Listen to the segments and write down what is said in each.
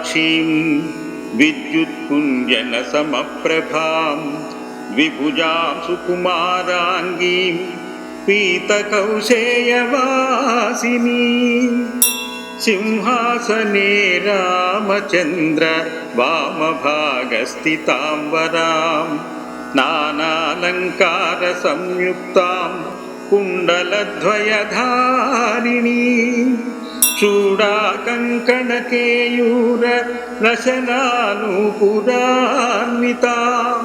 విశాలాక్షీం విద్యుత్పుంజన సమప్రభాం విభుజాం సుకుమారాంగీం పీతకౌశేయవాసిని సింహాసనే రామచంద్ర వామభాగస్థితాంబరాం నానాలంకార चूडाकङ्कणकेयूररचनानुपुरान्वितां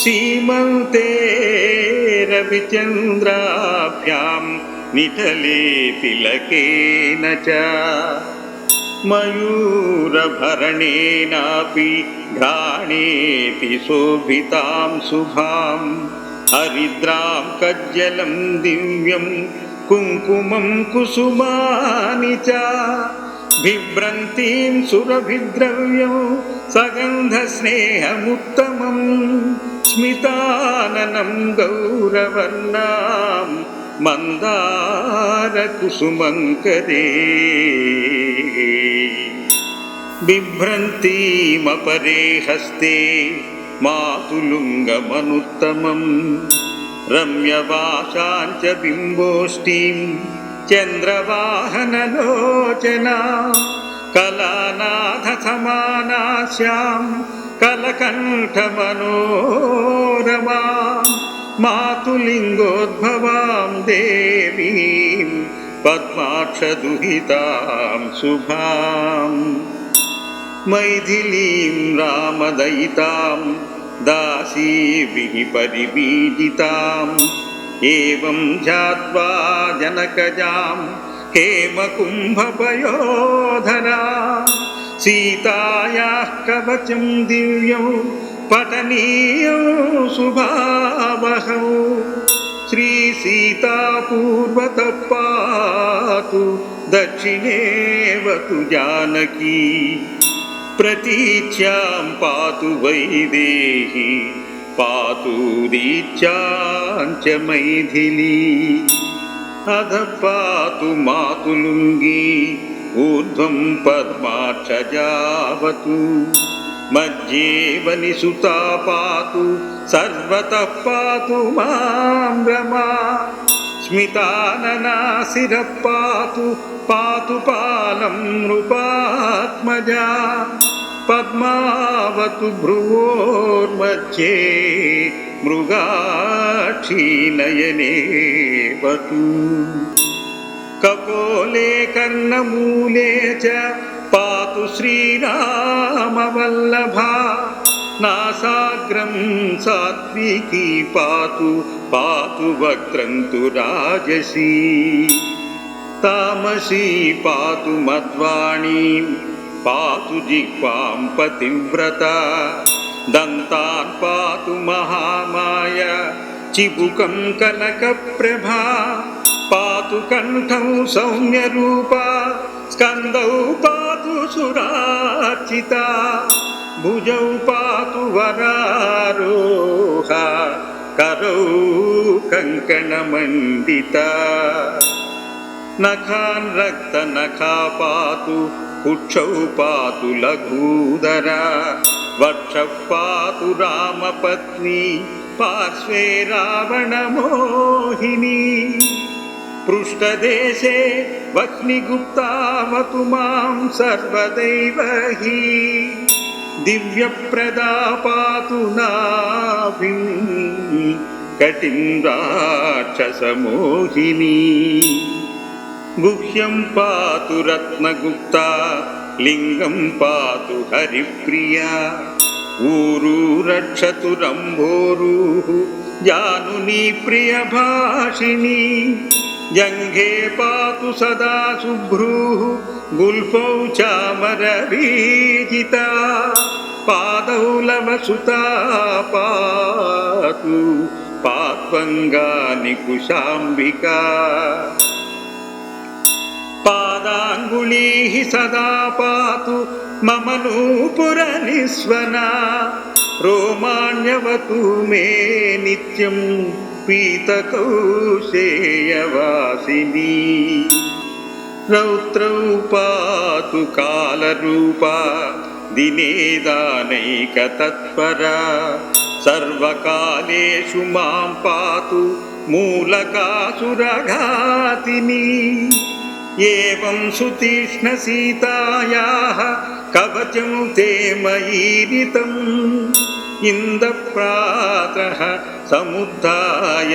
श्रीमन्ते रविचन्द्राभ्यां निटले तिलकेन च मयूरभरणेनापि घाणेऽपि शोभितां शुभां हरिद्रां कज्जलं दिव्यम् कुङ्कुमं कुसुमानि च बिभ्रन्तीं सुरभिद्रव्यं सगन्धस्नेहमुत्तमं स्मिताननं गौरवर्णां मन्दारकुसुमङ्करे बिभ्रन्तीमपरे हस्ते मातुलुङ्गमनुत्तमम् रम्यवासाञ्च बिम्बोष्टीं चन्द्रवाहनलोचना कलानाथसमानास्यां कलकण्ठमनोरमा मातुलिङ्गोद्भवां देवीं पद्माक्षदुहितां शुभाम् मैथिलीं रामदयितां दासीभिः परिपीडिताम् एवं जात्वा जनकजां हेमकुम्भपयोधरा। सीतायाः कवचं दिव्यौ पठनीयौ सुभावहौ। श्रीसीता पूर्वतः पातु दक्षिणेव तु जानकी। प्रतीच्यां पातु वैदेही पातु दीक्षाञ्च मैथिली अध पातु मातुलुङ्गी ऊर्ध्वं पद्माक्षजावतु मध्ये वनिसुता पातु सर्वतः पातु मां रमा స్మితాననాశిర పాతు పాతు పాలం నృపాత్మజా పద్మావతు భ్రువోర్మధ్యే మృగాక్షీ నయనేవతు కకోలే కర్ణమూలే చ పాతు శ్రీరామవల్లభా नासाग्रं सात्विकी पातु पातु वक्त्रं तु राजसी। तामसी पातु मध्वाणीं, पातु जिह्वां पतिव्रता। दन्तान् पातु महामाय, चिबुकं कनकप्रभा। पातु कण्ठं सौम्यरूपा, स्कन्दौ पातु सुरार्चिता। भुजौ पातु वरारोहा करौ कङ्कणमण्डिता नखान् रक्तनखा पातु कुक्षौ पातु लघूदरा वक्षः पातु रामपत्नी पार्श्वे रावणमोहिनी पृष्ठदेशे वह्निगुप्तावतु मां सर्वदैव हि దివ్యప్రదా పాతు నాభిం గుహ్యం పాతు రత్నగుప్త లింగం పాతు హరిప్రియ ఊరు రక్షతు రంభోరు జాను ప్రియ భాషిణి జంఘే పాతు సదా శుభ్రూ गुल्फौ चामरवीजिता पादौ लवसुता पातु पात्वङ्गानि कुशाम्बिका पादाङ्गुलीः सदा पातु मम नूपुरनिस्वना रोमाण्यवतु मे नित्यं पीतकौशेयवासिनी रौद्रौ पातु कालरूपा दिनेदानैकतत्परा सर्वकालेषु मां पातु मूलकासुरघातिनी एवं सुतीक्ष्णसीतायाः कवचं ते मयीरितम् इन्दप्रातः समुद्धाय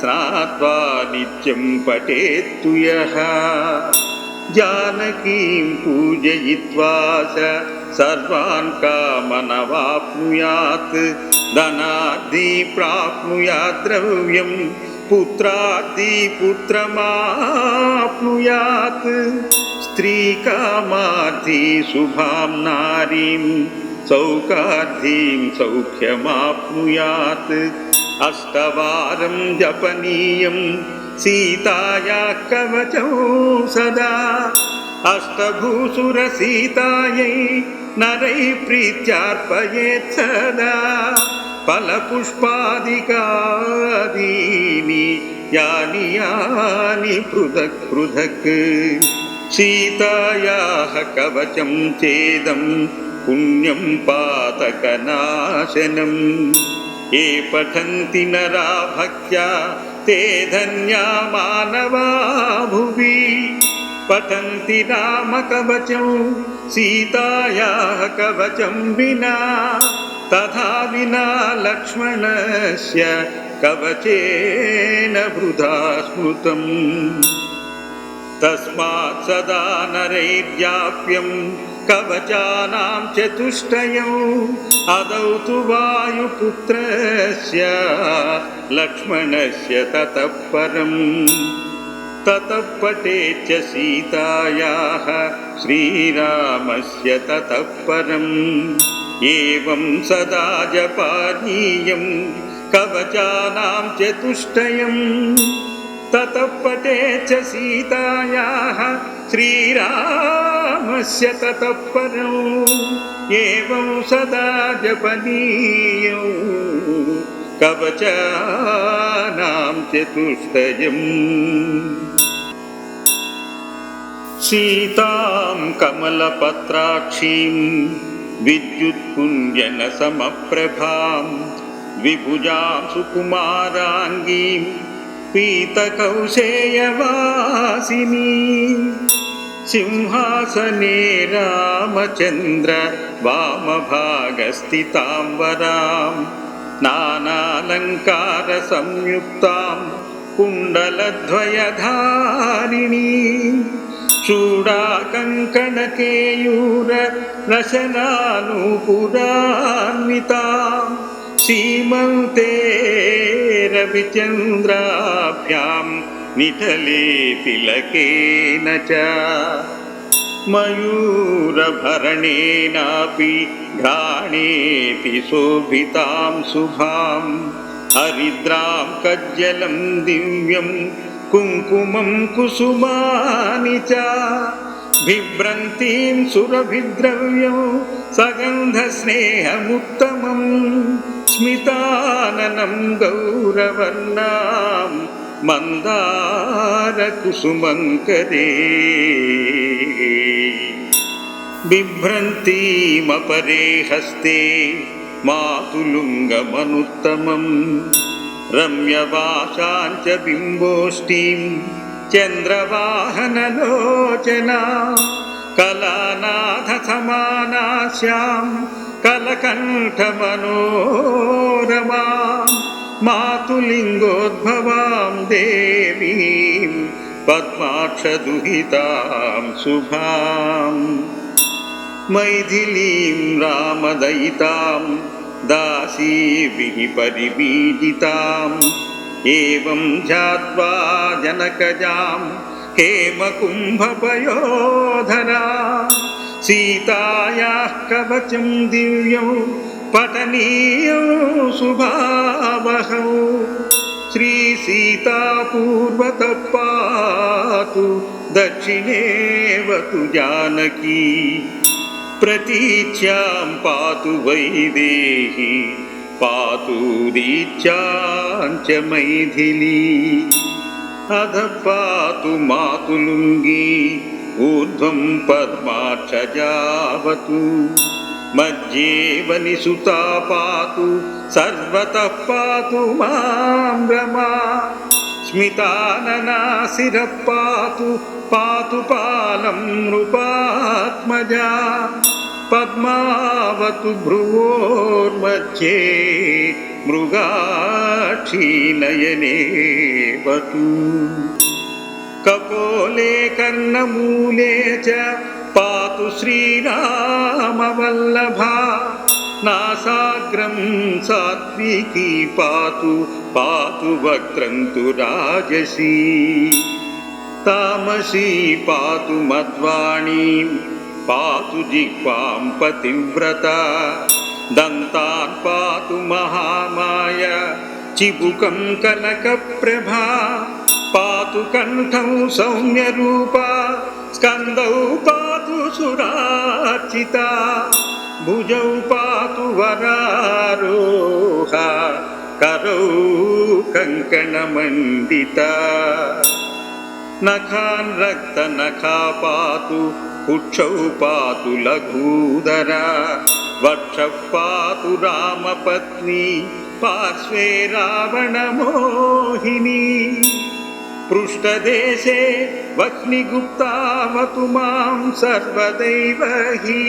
स्नात्वा नित्यं पठेत्तु यः। जानकीं पूजयित्वा स सर्वान् कामनवाप्नुयात्। धनार्दी प्राप्नुयात् द्रव्यं पुत्रार्दी पुत्रमाप्नुयात्। स्त्रीकामार्थी शुभां नारीं सौकार्धीं सौख्यमाप्नुयात् अष्टवारं जपनीयं सीताया कवचौ सदा अष्टभूसुरसीतायै नरैः प्रीत्यार्पयेत् सदा फलपुष्पादिकादीनि यानि यानि पृथक् पृथक् सीतायाः कवचं चेदं पुण्यं पातकनाशनम् ये पठन्ति नरा भक्त्या ते धन्या मानवा भुवि पठन्ति रामकवचं सीतायाः कवचं विना तथा विना लक्ष्मणस्य कवचेन वृथा स्मृतम् तस्मात् सदा नरैर्याप्यं कवचानां चतुष्टयौ अदौ तु वायुपुत्रस्य लक्ष्मणस्य ततः परम् ततः पठेच्च सीतायाः श्रीरामस्य ततः परम् एवं सदा जपानीयं कवचानां चतुष्टयम् ततः पठेच्च सीतायाः श्रीरामस्य ततः परम् एवं सदा जपनीयौ। कवचानां चतुष्टयम् सीतां कमलपत्राक्षीं विद्युत्पुञ्जनसमप्रभां विभुजां सुकुमाराङ्गीं पीतकौशेयवासिनी सिंहासने रामचन्द्र वामभागस्थिताम्बरां नानालङ्कारसंयुक्तां कुण्डलद्वयधारिणी चूडाकङ्कणकेयूर रशनानुपुरान्वितां सीमन्ते रविचन्द्राभ्यां निठले तिलकेन च मयूरभरणेनापि घ्राणेति शोभितां शुभां हरिद्रां कज्जलं दिव्यं कुङ्कुमं कुसुमानि च बिभ्रन्तीं सुरभिद्रव्यं सगन्धस्नेहमुत्तमं स्मिताननं गौरवर्णां मन्दारकुसुमङ्करे बिभ्रन्तीमपरे हस्ते मातुलुङ्गमनुत्तमम् रम्यवासाञ्च बिम्बोष्टीं चन्द्रवाहनलोचना कलानाथसमानास्यां कलकण्ठमनोरमा मातुलिङ्गोद्भवां देवीं पद्माक्षदुहितां शुभाम् मैथिलीं रामदयितां दासीभिः परिबीजिताम् एवं ध्यात्वा जनकजां हेमकुम्भपयोधरा सीतायाः कवचं दिव्यं पठनीयं शुभावहौ श्रीसीतापूर्वतः पातु दक्षिणेवतु जानकी प्रतीच्यां पातु वैदेही पातु दीच्याञ्च मैथिली अध पातु मातुलुङ्गी ऊर्ध्वं पर्वाक्षजावतु मध्ये वनिसुता पातु सर्वतः पातु मां रमा स्मिताननाशिरः पातु पातु पालं नृपात्मजा पद्मावतु भ्रुवोर्मध्ये मृगाक्षीनयनेवतु వతు కపోలే కర్ణమూలే చ పాతు శ్రీరామవల్లభా నాసాగ్రం సాత్వికీ పాతు పాతు వక్త్రంతు రాజసీ తామసీ పాతు మధ్వాణీం పాతు జిహ్వాం పతివ్రత దంతాన్ పాతు మహామాయ చిబుకం కనకప్రభా పాతు కంఠం సౌమ్య రూప స్కందౌ పాతు సురార్చిత భుజౌ పాతు వరారోహ కరౌ కంకణమండిత నఖాన్ రక్త నఖా పాతు కుక్షౌ పాతు లఘూధర వక్ష పాతు రామపత్ని పార్శ్వే రావణమోహిని पृष्ठदेशे वह्निगुप्तावतु मां सर्वदैव हि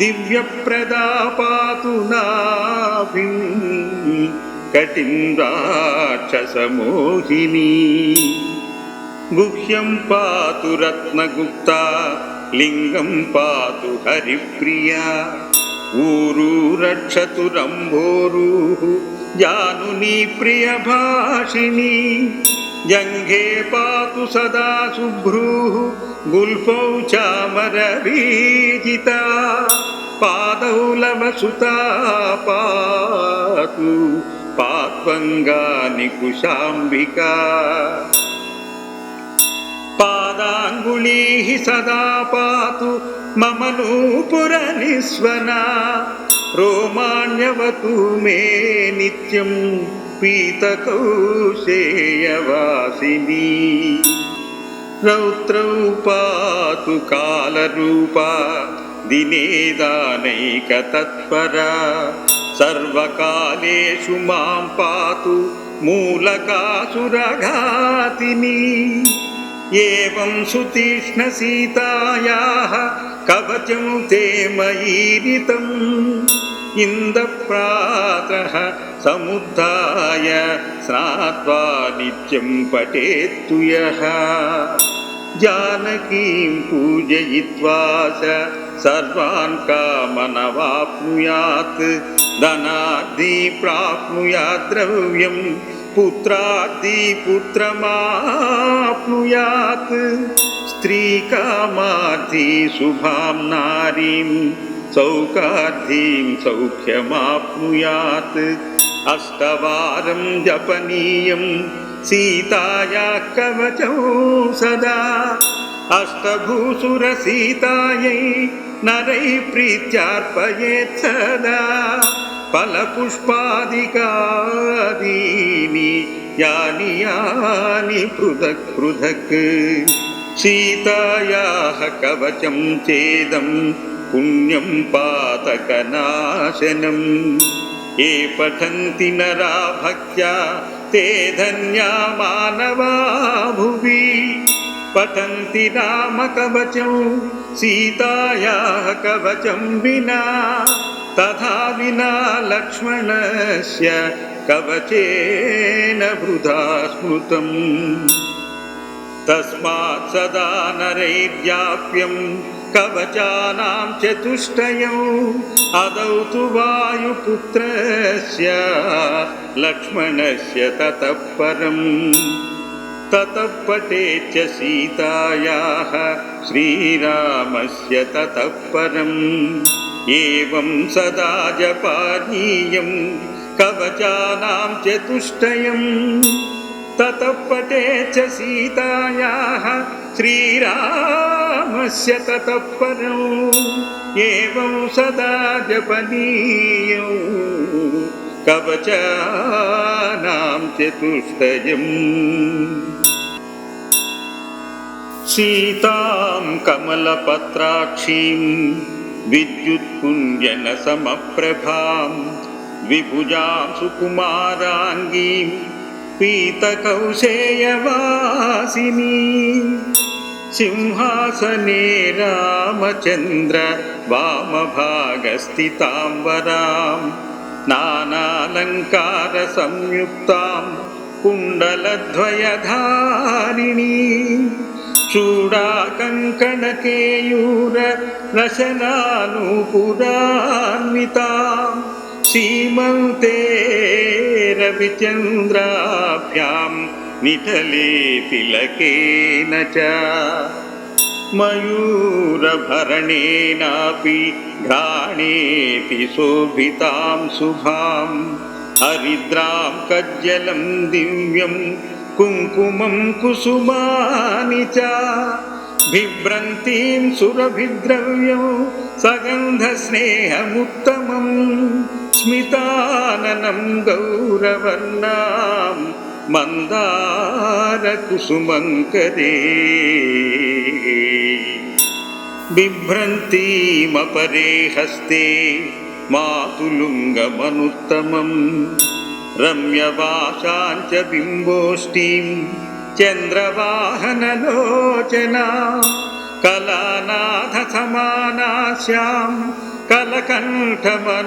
दिव्यप्रदा पातु नाभिं कटिं राक्षसमोहिनी गुह्यं पातु रत्नगुप्ता लिङ्गं पातु हरिप्रिया ऊरू रक्षतु रम्भोरुः जानुनी प्रियभाषिणी जङ्घे पातु सदा शुभ्रूः गुल्फौ चामरवीजिता पादौ लवसुता पातु पात्वङ्गानि कुशाम्बिका पादाङ्गुलीः सदा पातु मम नूपुरनिस्वना रोमाण्यवतु मे नित्यं पीतकौशेयवासिनी रौद्रौ पातु कालरूपा दिने दानैकतत्परा सर्वकालेषु मां पातु मूलकासुरघातिनी एवं सुतीक्ष्णसीतायाः कवचं ते मयीरितम् इन्दप्रातः समुद्धाय स्नात्वा नित्यं पठेत्तु यः। जानकीं पूजयित्वा स सर्वान् कामनवाप्नुयात्। धनाद्दि प्राप्नुयात् द्रव्यं पुत्राद्दि पुत्रमाप्नुयात्। स्त्रीकामार्थी शुभां नारीं सौकार्धीं सौख्यमाप्नुयात् अष्टवारं जपनीयं सीताया कवचौ सदा अष्टभूसुरसीतायै नरैः प्रीत्यार्पयेत् सदा फलपुष्पादिकादीनि यानि यानि पृथक् पृथक् सीतायाः कवचं चेदं पुण्यं पातकनाशनम् ये पठन्ति नरा भक्त्या ते धन्या मानवा भुवि पठन्ति रामकवचं सीतायाः कवचं विना। तथा विना लक्ष्मणस्य कवचेन वृथा स्मृतम्। तस्मात् सदा नरैर्याप्यं कवचानां चतुष्टयौ अदौ तु वायुपुत्रस्य लक्ष्मणस्य ततः परम् ततः पठेच्च सीतायाः श्रीरामस्य ततः परम् एवं सदा जपानीयं कवचानां चतुष्टयम् ततः पटे च सीतायाः श्रीरामस्य ततः परौ एवं सदा जपनीयौ। कवचानां चतुष्टयम्। सीतां कमलपत्राक्षीं विद्युत्पुञ्जनसमप्रभां विभुजां सुकुमाराङ्गीम् సుకుమారాంగీం పీతకౌశేయవాసిని సింహాసనే రామచంద్ర వామభాగస్థితాం వరాం నానాలంకార सीमन्ते रविचन्द्राभ्यां निटले तिलकेन च मयूरभरणेनापि घाणेति शोभितां शुभां हरिद्रां कज्जलं दिव्यं कुङ्कुमं कुसुमानि च बिभ्रन्तीं सुरभिद्रव्यं सगन्धस्नेहमुत्तमम् स्मिताननं गौरवर्णां मन्दारकुसुमङ्करे बिभ्रन्तीमपरे हस्ते मातुलुङ्गमनुत्तमम् रम्यवासाञ्च बिम्बोष्टीं चन्द्रवाहनलोचना कलानाथसमानास्यां कलकण्ठमनोरमा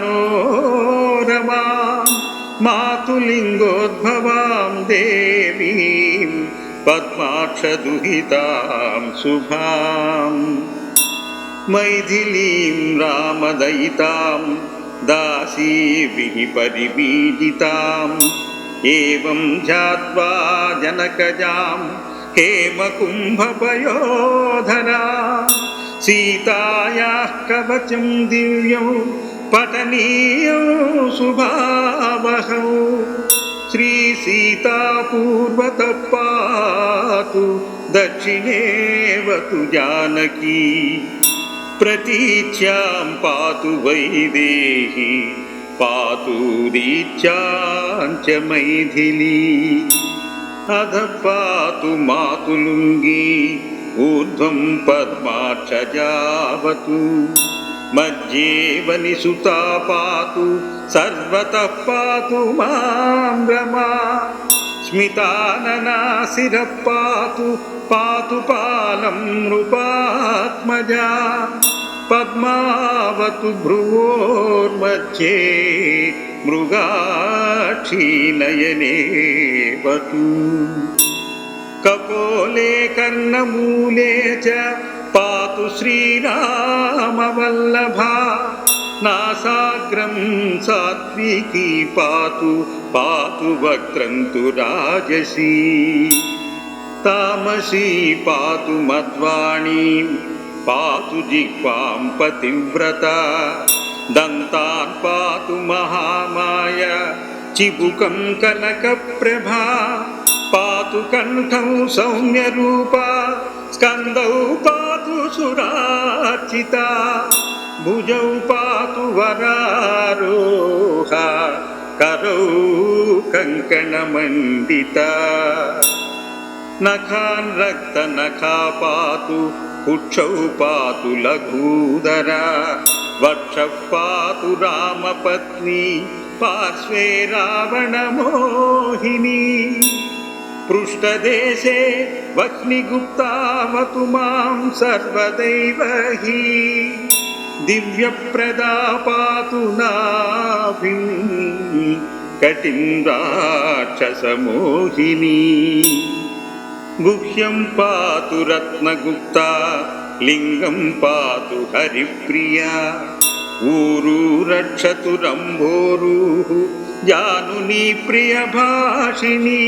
मातुलिङ्गोद्भवां देवीं पद्माक्षदुहितां शुभाम् मैथिलीं रामदयितां दासीभिः परिबीजिताम् एवं ध्यात्वा जनकजां हेमकुम्भपयोधरा सीतायाः कवचं दिव्यं पठनीयं शुभावहौ श्रीसीतापूर्वतः पातु दक्षिणेवतु जानकी प्रतीच्यां पातु वैदेही पातु दीक्षाञ्च मैथिली अध पातु मातुलुङ्गी ऊर्ध्वं पद्माक्षजावतु मध्ये वनिसुता पातु सर्वतः पातु मां रमा स्मिताननासिरः पातु पातु पालं नृपात्मजा पद्मावतु भ्रुवोर्मध्ये मृगाक्षीनयने वतु कपोले कर्णमूले च पातु श्रीरामवल्लभा। नासाग्रं सात्विकी पातु पातु वक्त्रं तु राजसी। तामसी पातु मध्वाणीं पातु जिह्वां पतिव्रता। दन्तान् पातु महामाय चिबुकं कनकप्रभा పాతు కంఠం సౌమ్యరూప స్కందౌ పాతు సురార్చిత భుజౌ పాతు వరారోహ కరౌ కంకణమండిత. నఖాన్ రక్త నఖా పాతు కుక్షౌ పాతు లఘూధర వక్ష పాతు రామపత్ని పార్శ్వే రావణమోహిని पृष्ठदेशे वह्निगुप्तावतु मां सर्वदैव हि दिव्यप्रदा पातु नाभिं कटिं राक्षसमोहिनी गुह्यं पातु रत्नगुप्ता लिङ्गं पातु हरिप्रिया ऊरू रक्षतु रम्भोरुः जानुनी प्रियभाषिणी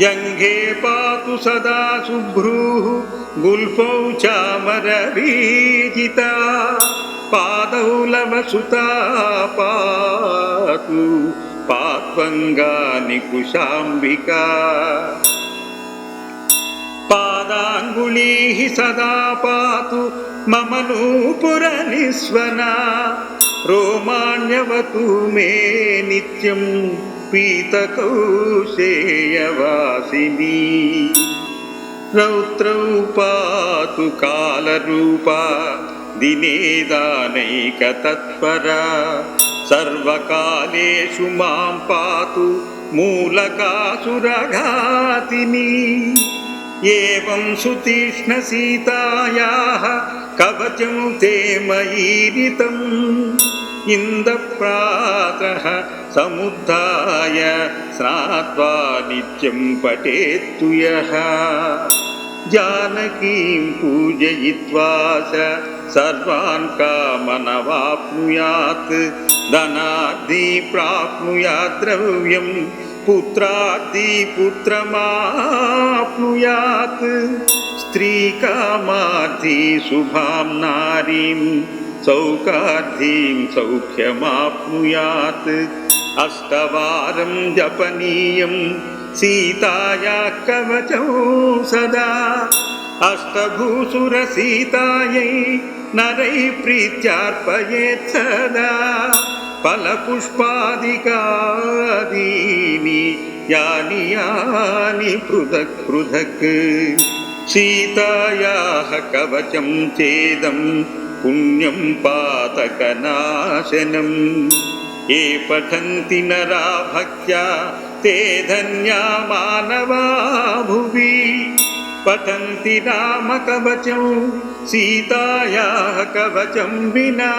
जङ्घे पातु सदा शुभ्रूः गुल्फौ चामरवीजिता पादौ लवसुता पातु पात्वङ्गानि कुशाम्बिका पादाङ्गुलीः सदा पातु मम नूपुरनिस्वना रोमाण्यवतु मे नित्यं पीतकौशेयवासिनी रौद्रौ पातु कालरूपा दिनेदानैकतत्परा सर्वकालेषु मां पातु मूलकासुरघातिनी एवं सुतीक्ष्णसीतायाः कवचं ते मयीरितम् इन्दप्रातः समुद्धाय स्नात्वा नित्यं पठेत्तु यः। जानकीं पूजयित्वा स सर्वान् कामनवाप्नुयात्। धनार्दी प्राप्नुयात् द्रव्यं पुत्रार्दी पुत्रमाप्नुयात्। स्त्रीकामार्थी शुभां नारीं, सौकार्धीं सौख्यमाप्नुयात्। अष्टवारं जपनीयं सीताया कवचौ सदा अष्टभूसुरसीतायै नरैः प्रीत्यार्पयेत् सदा फलपुष्पादिकादीनि यानि यानि पृथक् पृथक् सीतायाः कवचं चेदं पुण्यं पातकनाशनम् ये पठन्ति नरा भक्त्या ते धन्या मानवा भुवि पठन्ति रामकवचं सीतायाः कवचं विना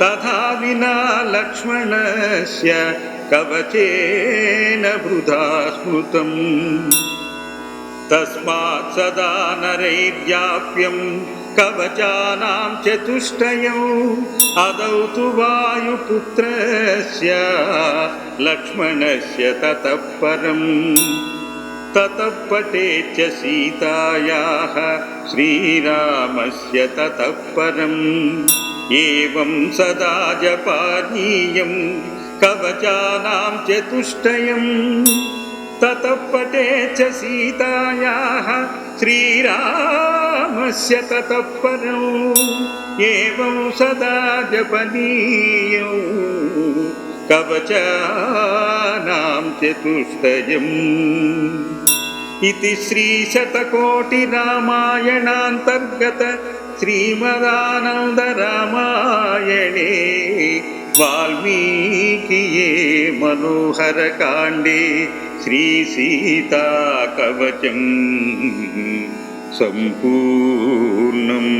तथा विना लक्ष्मणस्य कवचेन वृथा स्मृतम् तस्मात् सदा नरैर्याप्यं कवचानां चतुष्टयौ अदौ तु वायुपुत्रस्य लक्ष्मणस्य ततः परम् ततः पठेच्च सीतायाः श्रीरामस्य ततः परम् एवं सदा जपानीयं कवचानां चतुष्टयम् ततः पठेच्च सीतायाः श्रीरामस्य ततः परम् एवं सदा जपनीयौ कवचानां चतुष्टयम् इति श्रीशतकोटिरामायणान्तर्गत श्रीमदानन्दरामायणे वाल्मीकिये मनोहरकाण्डे श्रीसीताकवचम् सम्पूर्णम्